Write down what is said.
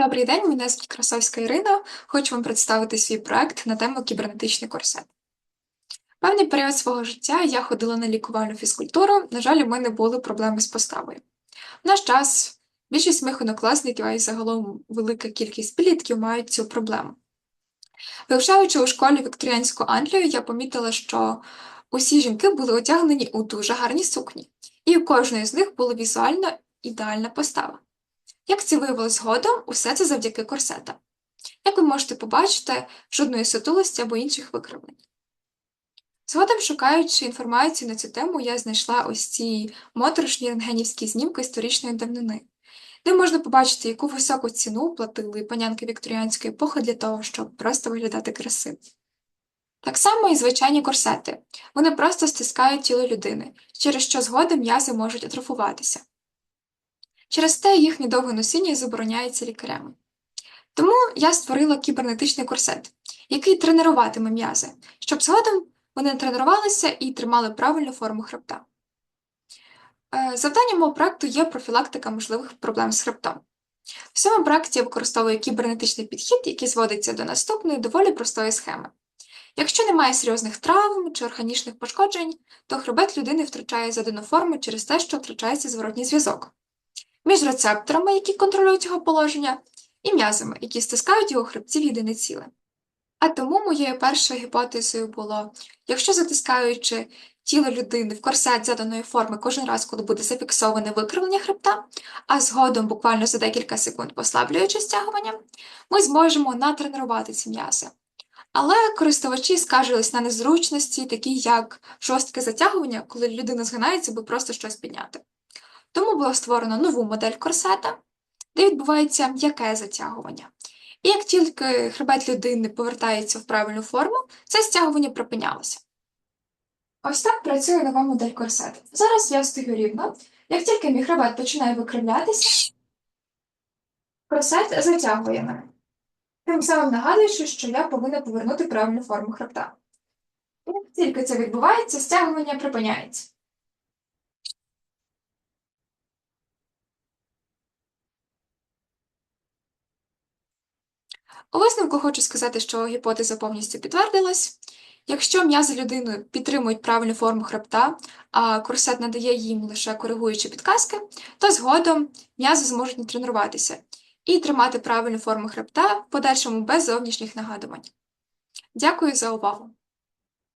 Добрий день, мене звуть Красовська Ірина. Хочу вам представити свій проект на тему кібернетичний корсет. Певний період свого життя я ходила на лікувальну фізкультуру. На жаль, у мене були проблеми з поставою. В наш час більшість моїх однокласників, а й загалом велика кількість підлітків мають цю проблему. Вивчаючи у школі Вікторіанську Англію, я помітила, що усі жінки були одягнені у дуже гарні сукні, і у кожної з них була візуально ідеальна постава. Як це виявилось згодом, усе це завдяки корсетам. Як ви можете побачити, жодної сутулості або інших викривлень. Згодом, шукаючи інформацію на цю тему, я знайшла ось ці моторошні рентгенівські знімки історичної давнини, де можна побачити, яку високу ціну платили панянки вікторіанської епохи для того, щоб просто виглядати красиво. Так само і звичайні корсети. Вони просто стискають тіло людини, через що згодом м'язи можуть атрофуватися. Через те їхнє довге носіння забороняється лікарями. Тому я створила кібернетичний корсет, який тренуватиме м'язи, щоб згодом вони тренувалися і тримали правильну форму хребта. Е, Завданням мого проекту є профілактика можливих проблем з хребтом. В цьому проекті я використовую кібернетичний підхід, який зводиться до наступної доволі простої схеми. Якщо немає серйозних травм чи органічних пошкоджень, то хребет людини втрачає задану форму через те, що втрачається зворотній зв'язок між рецепторами, які контролюють його положення, і м'язами, які стискають його хребці в єдине ціле. А тому моєю першою гіпотезою було, якщо затискаючи тіло людини в корсет заданої форми кожен раз, коли буде зафіксоване викривлення хребта, а згодом, буквально за декілька секунд послаблюючи стягування, ми зможемо натренувати ці м'язи. Але користувачі скаржились на незручності, такі як жорстке затягування, коли людина згинається, аби просто щось підняти. Тому було створено нову модель корсета, де відбувається м'яке затягування. І як тільки хребет людини повертається в правильну форму, це стягування припинялося. Ось так працює нова модель корсету. Зараз я стою рівно. Як тільки мій хребет починає викривлятися, корсет затягує мене. Тим самим нагадуючи, що я повинна повернути правильну форму хребта. Як тільки це відбувається, стягування припиняється. У висновку хочу сказати, що гіпотеза повністю підтвердилась. Якщо м'язи людини підтримують правильну форму хребта, а курсет надає їм лише коригуючі підказки, то згодом м'язи зможуть тренуватися і тримати правильну форму хребта в подальшому без зовнішніх нагадувань. Дякую за увагу!